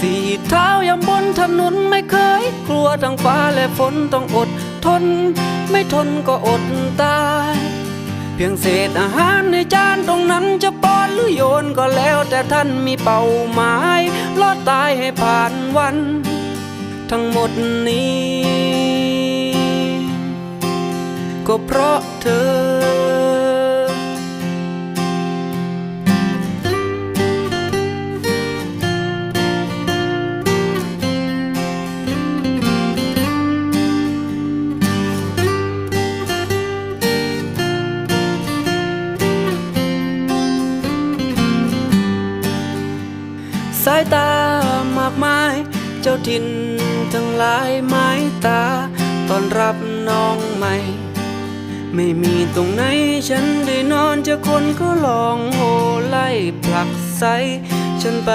สี่เท้ายำบนถนนไม่เคย กลัวทั้งฟ้าและฝนต้องอดทน ไม่ทนก็อดตาย เพียงเศษอาหารในจานตรงนั้นจะป้อนหรือโยนก็แล้วแต่ท่านมีเป้าหมายรอดตายให้ผ่านวัน ทั้งหมดนี้ ก็เพราะเธอ สายตามากมาย เจ้าถิ่นทั้งหลายไม้ตาตอนรับน้องใหม่ ไม่มีตรงไหนฉันได้นอนเจะคนก็ลองโหไล่ผลักไสฉันไป